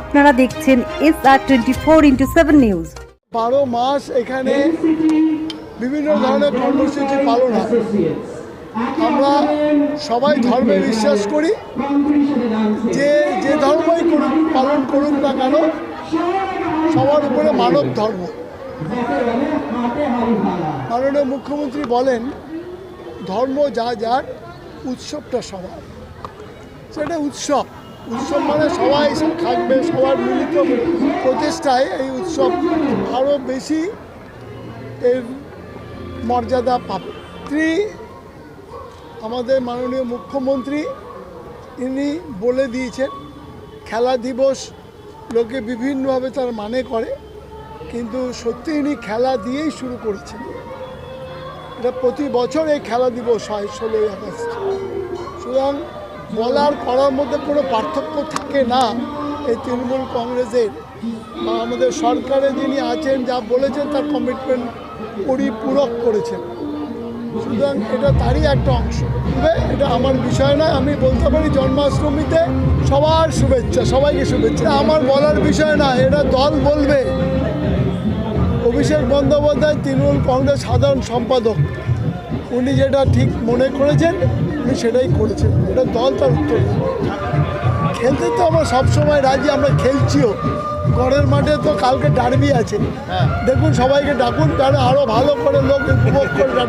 আপনারা দেখছেন S R twenty four into seven news বারো মাস এখানে বিভিন্ন ধরনের কর্মসূচি পালন হয়। আমরা সবাই ধর্মে বিশ্বাস করি, যে যে ধর্মই করুক, পালন করুক না কেন, সবার উপরে মানব ধর্ম। মাননীয় মুখ্যমন্ত্রী বলেন, ধর্ম যা যার, উৎসবটা সবার। সেটা উৎসব। উৎসব মানে সবাই থাকবে, সবার মিলিত প্রচেষ্টায় এই উৎসব আরও বেশি এর মর্যাদা পাবে। আমাদের মাননীয় মুখ্যমন্ত্রী, ইনি বলে দিয়েছেন, খেলা দিবস লোকে বিভিন্নভাবে তার মানে করে, কিন্তু সত্যি ইনি খেলা দিয়েই শুরু করেছেন। এটা প্রতি বছর এই খেলা দিবস হয় ষোলোই আগস্ট। সুতরাং বলার করার মধ্যে কোনো পার্থক্য থাকে না। এই তৃণমূল কংগ্রেসের। বা আমাদের সরকারে যিনি আছেন, যা বলেছেন, তার কমিটমেন্ট পরিপূরক করেছেন। সুতরাং এটা তারই একটা অংশ। তবে এটা আমার বিষয় নয়, আমি বলতে পারি জন্মাষ্টমীতে সবার শুভেচ্ছা, সবাইকে শুভেচ্ছা। আমার বলার বিষয় না এটা দল বলবে। অভিষেক বন্দ্যোপাধ্যায়, তৃণমূল কংগ্রেস সাধারণ সম্পাদক। উনি যেটা ঠিক মনে করেছেন উনি সেটাই করেছে এটা দল তার উত্তর। খেলতে তো আমরা সবসময় রাজি আমরা খেলছিও। ঘরের মাঠে তো কালকে ডার্বি আছে। দেখুন সবাইকে ডাকুন তারা আরও ভালো করে লোক উপভোগ করে